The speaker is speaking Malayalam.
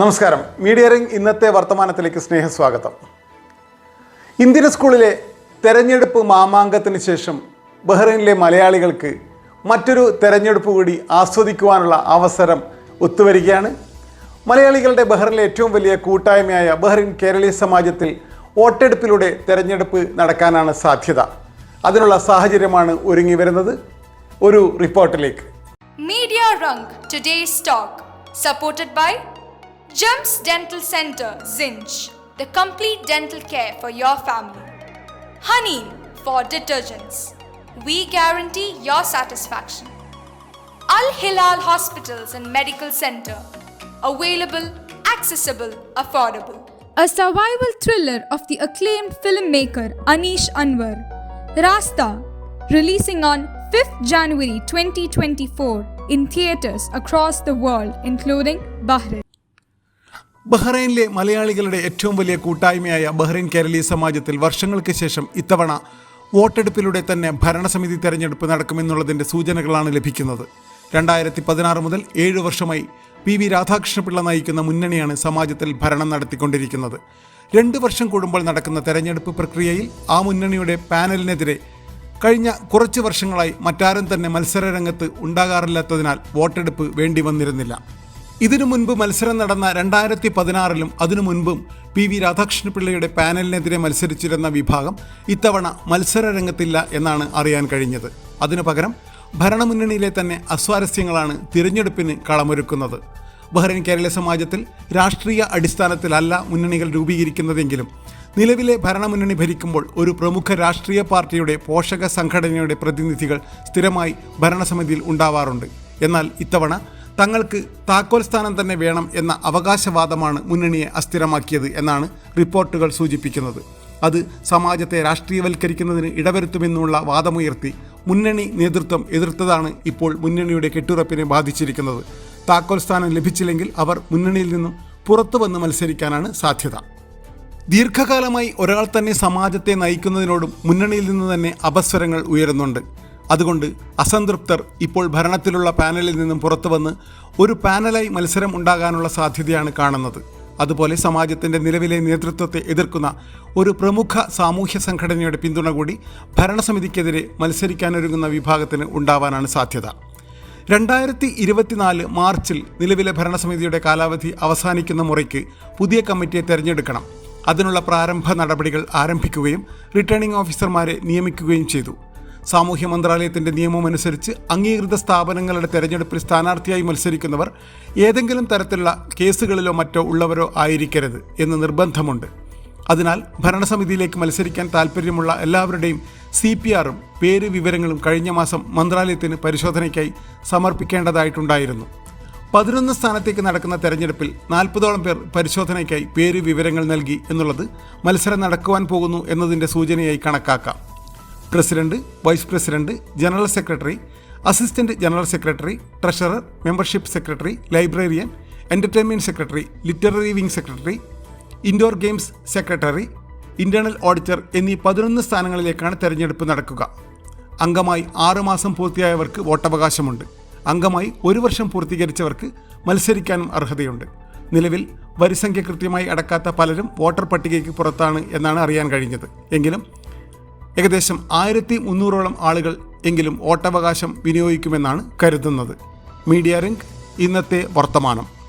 നമസ്കാരം. മീഡിയ റിംഗ് ഇന്നത്തെ വർത്തമാനത്തിലേക്ക് സ്നേഹസ്വാഗതം. ഇന്ത്യൻ സ്കൂളിലെ തെരഞ്ഞെടുപ്പ് മാമാങ്കത്തിന് ശേഷം ബഹ്റൈനിലെ മലയാളികൾക്ക് മറ്റൊരു തെരഞ്ഞെടുപ്പ് കൂടി ആസ്വദിക്കുവാനുള്ള അവസരം ഒത്തുവരികയാണ്. മലയാളികളുടെ ബഹ്റിനിലെ ഏറ്റവും വലിയ കൂട്ടായ്മയായ ബഹ്റിൻ കേരളീയ സമാജത്തിൽ വോട്ടെടുപ്പിലൂടെ തെരഞ്ഞെടുപ്പ് നടക്കാനാണ് സാധ്യത. അതിനുള്ള സാഹചര്യമാണ് ഒരുങ്ങി വരുന്നത്. ഒരു റിപ്പോർട്ടിലേക്ക്. Media റംഗ് today stock supported by Gems Dental Center, Zinj, the complete dental care for your family. Honey for detergents. We guarantee your satisfaction. Al Hilal Hospitals and Medical Center. Available, accessible, affordable. A survival thriller of the acclaimed filmmaker Anish Anwar, Rasta, releasing on 5th January 2024 in theaters across the world, including Bahrain. ബഹ്റൈനിലെ മലയാളികളുടെ ഏറ്റവും വലിയ കൂട്ടായ്മയായ ബഹ്റൈൻ കേരളീയ സമാജത്തിൽ വർഷങ്ങൾക്ക് ശേഷം ഇത്തവണ വോട്ടെടുപ്പിലൂടെ തന്നെ ഭരണസമിതി തെരഞ്ഞെടുപ്പ് നടക്കുമെന്നുള്ളതിന്റെ സൂചനകളാണ് ലഭിക്കുന്നത്. രണ്ടായിരത്തി പതിനാറ് മുതൽ ഏഴ് വർഷമായി പി വി രാധാകൃഷ്ണപിള്ള നയിക്കുന്ന മുന്നണിയാണ് സമാജത്തിൽ ഭരണം നടത്തിക്കൊണ്ടിരിക്കുന്നത്. രണ്ട് വർഷം കൂടുമ്പോൾ നടക്കുന്ന തെരഞ്ഞെടുപ്പ് പ്രക്രിയയിൽ ആ മുന്നണിയുടെ പാനലിനെതിരെ കഴിഞ്ഞ കുറച്ച് വർഷങ്ങളായി മറ്റാരും തന്നെ മത്സരരംഗത്ത് ഉണ്ടാകാറില്ലാത്തതിനാൽ വോട്ടെടുപ്പ് വേണ്ടി വന്നിരുന്നില്ല ഇതിനു മുൻപ് മത്സരം നടന്ന രണ്ടായിരത്തി പതിനാറിലും അതിനു മുൻപും പി വി രാധാകൃഷ്ണപിള്ളയുടെ പാനലിനെതിരെ മത്സരിച്ചിരുന്ന വിഭാഗം ഇത്തവണ മത്സര രംഗത്തില്ല എന്നാണ് അറിയാൻ കഴിഞ്ഞത്. അതിനു പകരം ഭരണമുന്നണിയിലെ തന്നെ അസ്വാരസ്യങ്ങളാണ് തിരഞ്ഞെടുപ്പിന് കളമൊരുക്കുന്നത്. ബഹ്റൈൻ കേരള സമാജത്തിൽ രാഷ്ട്രീയ അടിസ്ഥാനത്തിലല്ല മുന്നണികൾ രൂപീകരിക്കുന്നതെങ്കിലും നിലവിലെ ഭരണമുന്നണി ഭരിക്കുമ്പോൾ ഒരു പ്രമുഖ രാഷ്ട്രീയ പാർട്ടിയുടെ പോഷക സംഘടനയുടെ പ്രതിനിധികൾ സ്ഥിരമായി ഭരണസമിതിയിൽ ഉണ്ടാവാറുണ്ട്. എന്നാൽ ഇത്തവണ തങ്ങൾക്ക് താക്കോൽ സ്ഥാനം തന്നെ വേണം എന്ന അവകാശവാദമാണ് മുന്നണിയെ അസ്ഥിരമാക്കിയത് എന്നാണ് റിപ്പോർട്ടുകൾ സൂചിപ്പിക്കുന്നത്. അത് സമാജത്തെ രാഷ്ട്രീയവൽക്കരിക്കുന്നതിന് ഇടവരുത്തുമെന്നുള്ള വാദമുയർത്തി മുന്നണി നേതൃത്വം എതിർത്തതാണ് ഇപ്പോൾ മുന്നണിയുടെ കെട്ടുറപ്പിനെ ബാധിച്ചിരിക്കുന്നത്. താക്കോൽ സ്ഥാനം ലഭിച്ചില്ലെങ്കിൽ അവർ മുന്നണിയിൽ നിന്നും പുറത്തു വന്ന് മത്സരിക്കാനാണ് സാധ്യത. ദീർഘകാലമായി ഒരാൾ തന്നെ സമാജത്തെ നയിക്കുന്നതിനോടും മുന്നണിയിൽ നിന്ന് തന്നെ അപസ്വരങ്ങൾ ഉയരുന്നുണ്ട്. അതുകൊണ്ട് അസംതൃപ്തർ ഇപ്പോൾ ഭരണത്തിലുള്ള പാനലിൽ നിന്നും പുറത്തു വന്ന് ഒരു പാനലായി മത്സരം ഉണ്ടാകാനുള്ള സാധ്യതയാണ് കാണുന്നത്. അതുപോലെ സമാജത്തിന്റെ നിലവിലെ നേതൃത്വത്തെ എതിർക്കുന്ന ഒരു പ്രമുഖ സാമൂഹ്യ സംഘടനയുടെ പിന്തുണ കൂടി ഭരണസമിതിക്കെതിരെ മത്സരിക്കാനൊരുങ്ങുന്ന വിഭാഗത്തിന് ഉണ്ടാവാനാണ് സാധ്യത. രണ്ടായിരത്തി ഇരുപത്തിനാല് മാർച്ചിൽ നിലവിലെ ഭരണസമിതിയുടെ കാലാവധി അവസാനിക്കുന്ന മുറയ്ക്ക് പുതിയ കമ്മിറ്റിയെ തെരഞ്ഞെടുക്കണം. അതിനുള്ള പ്രാരംഭ നടപടികൾ ആരംഭിക്കുകയും റിട്ടേണിംഗ് ഓഫീസർമാരെ നിയമിക്കുകയും ചെയ്തു. സാമൂഹ്യ മന്ത്രാലയത്തിന്റെ നിയമമനുസരിച്ച് അംഗീകൃത സ്ഥാപനങ്ങളുടെ തെരഞ്ഞെടുപ്പിൽ സ്ഥാനാർത്ഥിയായി മത്സരിക്കുന്നവർ ഏതെങ്കിലും തരത്തിലുള്ള കേസുകളിലോ മറ്റോ ഉള്ളവരോ ആയിരിക്കരുത് എന്ന് നിർബന്ധമുണ്ട്. അതിനാൽ ഭരണസമിതിയിലേക്ക് മത്സരിക്കാൻ താൽപ്പര്യമുള്ള എല്ലാവരുടെയും സി പി ആറും പേര് വിവരങ്ങളും കഴിഞ്ഞ മാസം മന്ത്രാലയത്തിന് പരിശോധനയ്ക്കായി സമർപ്പിക്കേണ്ടതായിട്ടുണ്ടായിരുന്നു. പതിനൊന്ന് സ്ഥാനത്തേക്ക് നടക്കുന്ന തെരഞ്ഞെടുപ്പിൽ നാൽപ്പതോളം പേർ പരിശോധനയ്ക്കായി പേര് വിവരങ്ങൾ നൽകി എന്നുള്ളത് മത്സരം നടക്കുവാൻ പോകുന്നു എന്നതിന്റെ സൂചനയായി കണക്കാക്കാം. President vice president general secretary assistant general secretary treasurer membership secretary librarian entertainment secretary literary wing secretary indoor games secretary internal auditor എന്നീ പതിനൊന്ന് സ്ഥാനങ്ങളിലേക്കാണ് തെരഞ്ഞെടുപ്പ് നടക്കുക. അംഗമായി ആറുമാസം പൂർത്തിയായവർക്ക് വോട്ടവകാശമുണ്ട്. അംഗമായി ഒരു വർഷം പൂർത്തീകരിച്ചവർക്ക് മത്സരിക്കാനും അർഹതയുണ്ട്. നിലവിൽ വരിസംഖ്യ കൃത്യമായി അടക്കാത്ത പലരും വോട്ടർ പട്ടികയ്ക്ക് പുറത്താണ് എന്നാണ് അറിയാൻ കഴിഞ്ഞത്. എങ്കിലും ഏകദേശം ആയിരത്തി മുന്നൂറോളം ആളുകൾ എങ്കിലും വോട്ടവകാശം വിനിയോഗിക്കുമെന്നാണ് കരുതുന്നത്. മീഡിയ റിങ്ക് ഇന്നത്തെ വർത്തമാനം.